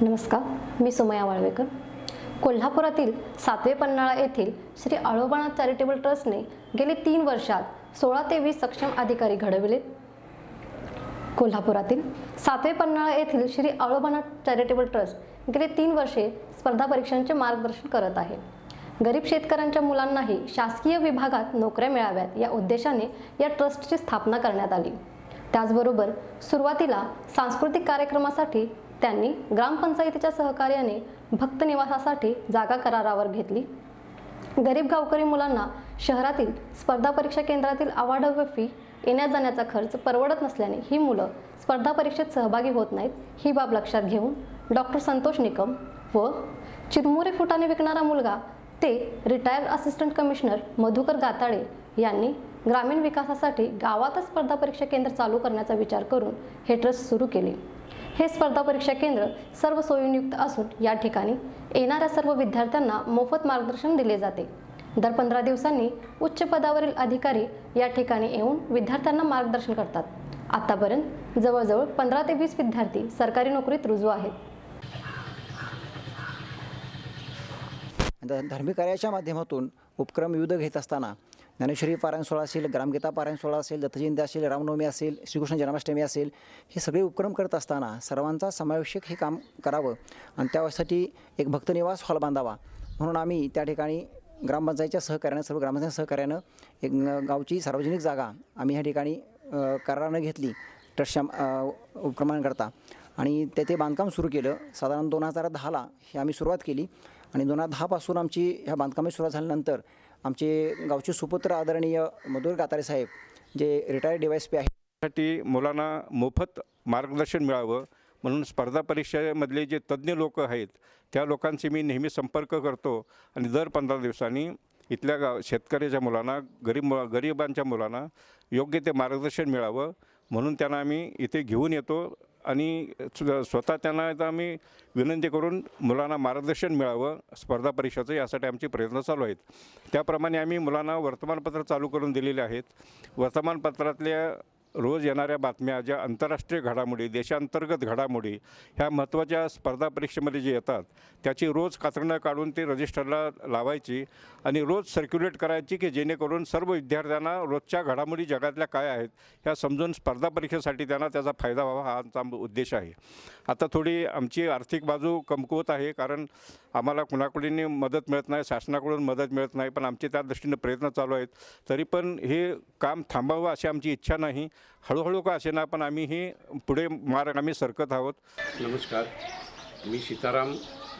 नमस्कार मी सुमया वाळवेकर. कोल्हापुरातील सातवे पन्हाळा येथील श्री आळोबानाथ चॅरिटेबल ट्रस्टने गेले तीन वर्षात सोळा ते वीस सक्षम अधिकारी घडविले कोल्हापुरातील सातवे पन्हाळा येथील श्री आळोबानाथ चॅरिटेबल ट्रस्ट गेले तीन वर्षे स्पर्धा परीक्षांचे मार्गदर्शन करत आहे. गरीब शेतकऱ्यांच्या मुलांनाही शासकीय विभागात नोकऱ्या मिळाव्यात या उद्देशाने या ट्रस्टची स्थापना करण्यात आली. त्याचबरोबर सुरुवातीला सांस्कृतिक कार्यक्रमासाठी त्यांनी ग्रामपंचायतीच्या सहकार्याने भक्त निवासासाठी जागा करारावर घेतली. गरीब गावकरी मुलांना शहरातील स्पर्धा परीक्षा केंद्रातील अवाढव्य फी येण्या जाण्याचा खर्च परवडत नसल्याने ही मुलं स्पर्धा परीक्षेत सहभागी होत नाहीत ही बाब लक्षात घेऊन डॉक्टर संतोष निकम व चिरमुरे फुटाने विकणारा मुलगा ते retired assistant commissioner Madhukar Gatale यांनी ग्रामीण विकासासाठी गावातच स्पर्धा परीक्षा केंद्र चालू करण्याचा विचार करून हे ट्रस्ट सुरू केले. हे स्पर्धा परीक्षा केंद्र सर्व सोयींयुक्त असून या ठिकाणी येणाऱ्या सर्व विद्यार्थ्यांना मोफत मार्गदर्शन दिले जाते. दर पंधरा दिवसांनी उच्च पदावरील अधिकारी या ठिकाणी येऊन विद्यार्थ्यांना मार्गदर्शन करतात. आतापर्यंत जवळजवळ पंधरा ते वीस विद्यार्थी सरकारी नोकरीत रुजू आहेत. धर्मिकार्याच्या धार्मिक कार्याच्या माध्यमातून उपक्रम विविध घेत असताना ज्ञानेश्वरी पारायण सोहळा असेल ग्रामगीता पारायण सोहळा असेल दत्तजयंती असेल रामनवमी असेल श्रीकृष्ण जन्माष्टमी असेल हे सगळे उपक्रम करत असताना सर्वांचा समावेशक हे काम करावं आणि त्यासाठी एक भक्तनिवास हॉल बांधावा. म्हणून आम्ही त्या ठिकाणी ग्रामपंचायतच्या सहकार्यानं सर्व ग्रामपंचायत सहकार्यानं एक गावची सार्वजनिक जागा आम्ही ह्या ठिकाणी करारानं घेतली ट्रस्टच्या उपक्रमांकरता आणि तेथे बांधकाम सुरू केलं. साधारण दोन हजार दहाला हे आम्ही सुरुवात केली. आणि दोन हजार दहापासून आमची ह्या बांधकामाची सुरुवात झाल्यानंतर आमचे गावचे सुपुत्र आदरणीय मधुर गातारे साहेब जे रिटायर्ड डी पी आहेत. साठी मुलांना मोफत मार्गदर्शन मिळावं म्हणून स्पर्धा परीक्षेमधले जे तज्ज्ञ लोक आहेत त्या लोकांशी मी नेहमी संपर्क करतो आणि दर पंधरा दिवसांनी इथल्या गाव शेतकऱ्याच्या मुलांना गरीब मु गरिबांच्या मुलांना योग्य ते मार्गदर्शन मिळावं म्हणून त्यांना आम्ही इथे घेऊन येतो. आणि स्वतः त्यांना आता आम्ही विनंती करून मुलांना मार्गदर्शन मिळावं स्पर्धा परीक्षाचं यासाठी आमचे प्रयत्न चालू आहेत. त्याप्रमाणे आम्ही मुलांना वर्तमानपत्र चालू करून दिलेले आहेत. वर्तमानपत्रातल्या रोज येणाऱ्या बातम्या ज्या आंतरराष्ट्रीय घडामोडी देशांतर्गत घडामोडी ह्या महत्त्वाच्या स्पर्धा परीक्षेमध्ये जे येतात त्याची रोज कात्रणं काढून ते रजिस्टरला लावायची आणि रोज सर्क्युलेट करायची की जेणेकरून सर्व विद्यार्थ्यांना रोजच्या घडामोडी जगातल्या काय आहेत ह्या समजून स्पर्धा परीक्षेसाठी त्यांना त्याचा फायदा व्हावा हा आमचा उद्देश आहे. आता थोडी आमची आर्थिक बाजू कमकुवत आहे कारण आम्हाला कुणाकडून मदत मिळत नाही शासनाकडून मदत मिळत नाही पण आमचे त्या दृष्टीने प्रयत्न चालू आहेत. तरी पण हे काम थांबावं अशी आमची इच्छा नाही. हळूहळू का असेना पण आम्ही ही पुढे मार्ग आम्ही सरकत आहोत. नमस्कार. मी सीताराम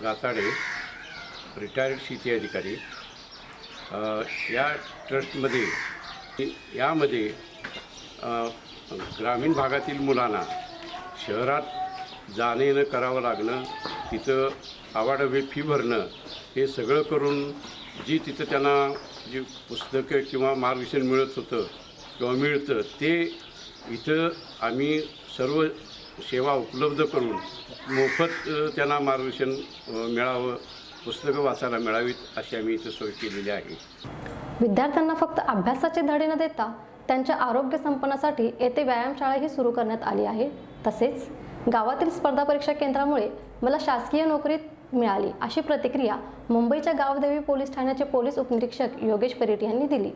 गाताडे रिटायर्ड शेती अधिकारी. या ट्रस्टमध्ये यामध्ये ग्रामीण भागातील मुलांना शहरात जाणं येणं करावं लागणं तिथं आवाडवे फी भरणं हे सगळं करून जी तिथं त्यांना जी पुस्तकं किंवा मार्गदर्शन मिळत होतं किंवा मिळतं ते इथं आम्ही सर्व सेवा उपलब्ध करून मोफत त्यांना मार्गदर्शन मिळावं पुस्तकं वाचायला मिळावीत अशी आम्ही इथं सोय केलेली आहे. विद्यार्थ्यांना फक्त अभ्यासाचे धडे न देता त्यांच्या आरोग्य संपन्नासाठी येथे व्यायामशाळाही सुरू करण्यात आली आहे. तसेच गावातील स्पर्धा परीक्षा केंद्रामुळे मला शासकीय नोकरीत मिळाली अशी प्रतिक्रिया मुंबईच्या गावदेवी पोलीस ठाण्याचे पोलीस उपनिरीक्षक योगेश परेट यांनी दिली.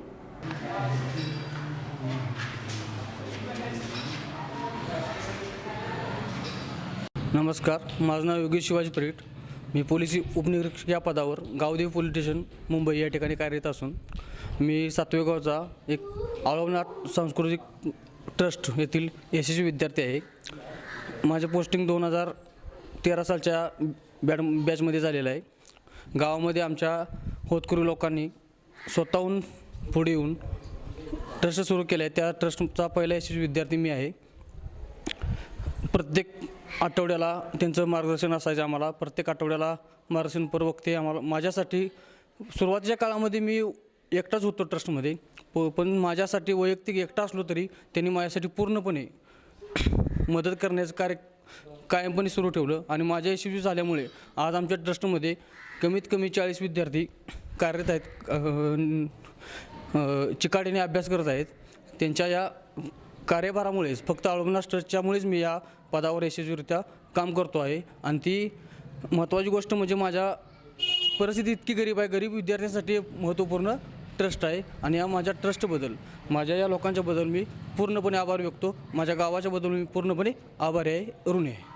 नमस्कार माझं नाव योगेश शिवाजी परीट. मी पोलीस उपनिरीक्षक या पदावर गावदेव पोलीस स्टेशन मुंबई या ठिकाणी कार्यरत असून मी सातवे गावचा एक आळवनाथ सांस्कृतिक ट्रस्ट येथील यशस्वी विद्यार्थी आहे. माझे पोस्टिंग दोन हजार तेरा सालच्या बॅड बॅचमध्ये झालेलं आहे. गावामध्ये आमच्या होतकरू लोकांनी स्वतःहून पुढे येऊन ट्रस्ट सुरू केलं आहे त्या ट्रस्टचा पहिला यशस्वी विद्यार्थी मी आहे. प्रत्येक आठवड्याला त्यांचं मार्गदर्शन असायचं आम्हाला. प्रत्येक आठवड्याला मार्गदर्शन प्रवक्ते आम्हाला माझ्यासाठी सुरुवातीच्या काळामध्ये मी एकटाच होतो ट्रस्टमध्ये प पण माझ्यासाठी वैयक्तिक एकटा असलो तरी त्यांनी माझ्यासाठी पूर्णपणे मदत करण्याचं कार्य कायमपणे सुरू ठेवलं. आणि माझ्या यशस्वी झाल्यामुळे आज आमच्या ट्रस्टमध्ये कमीत कमी चाळीस विद्यार्थी कार्यरत आहेत. चिकाडीने अभ्यास करत आहेत. त्यांच्या या कार्यभारामुळेच फक्त अळमनाथ ट्रस्टच्यामुळेच मी या पदावर यशस्वीरित्या काम करतो आहे. आणि ती महत्त्वाची गोष्ट म्हणजे माझ्या परिस्थिती इतकी गरीब आहे. गरीब विद्यार्थ्यांसाठी महत्त्वपूर्ण ट्रस्ट आहे. आणि या माझ्या ट्रस्टबद्दल माझ्या या लोकांच्याबद्दल मी पूर्णपणे आभार व्यक्तो माझ्या गावाच्याबद्दल मी पूर्णपणे आभारी आहे. ऋणी आहे